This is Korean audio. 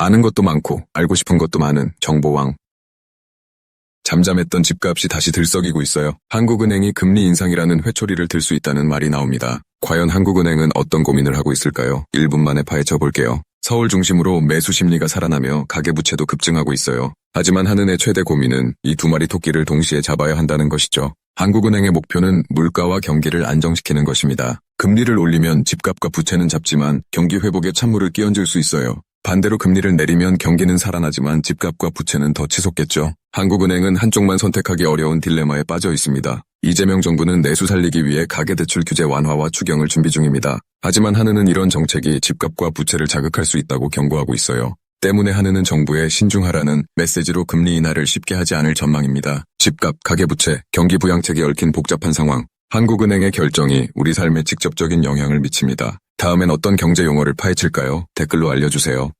아는 것도 많고 알고 싶은 것도 많은 정보왕. 잠잠했던 집값이 다시 들썩이고 있어요. 한국은행이 금리 인상이라는 회초리를 들 수 있다는 말이 나옵니다. 과연 한국은행은 어떤 고민을 하고 있을까요? 1분 만에 파헤쳐 볼게요. 서울 중심으로 매수 심리가 살아나며 가계부채도 급증하고 있어요. 하지만 한은의 최대 고민은 이 두 마리 토끼를 동시에 잡아야 한다는 것이죠. 한국은행의 목표는 물가와 경기를 안정시키는 것입니다. 금리를 올리면 집값과 부채는 잡지만 경기 회복에 찬물을 끼얹을 수 있어요. 반대로 금리를 내리면 경기는 살아나지만 집값과 부채는 더 치솟겠죠. 한국은행은 한쪽만 선택하기 어려운 딜레마에 빠져 있습니다. 이재명 정부는 내수 살리기 위해 가계대출 규제 완화와 추경을 준비 중입니다. 하지만 한은은 이런 정책이 집값과 부채를 자극할 수 있다고 경고하고 있어요. 때문에 한은은 정부에 신중하라는 메시지로 금리 인하를 쉽게 하지 않을 전망입니다. 집값, 가계부채, 경기 부양책이 얽힌 복잡한 상황. 한국은행의 결정이 우리 삶에 직접적인 영향을 미칩니다. 다음엔 어떤 경제 용어를 파헤칠까요? 댓글로 알려주세요.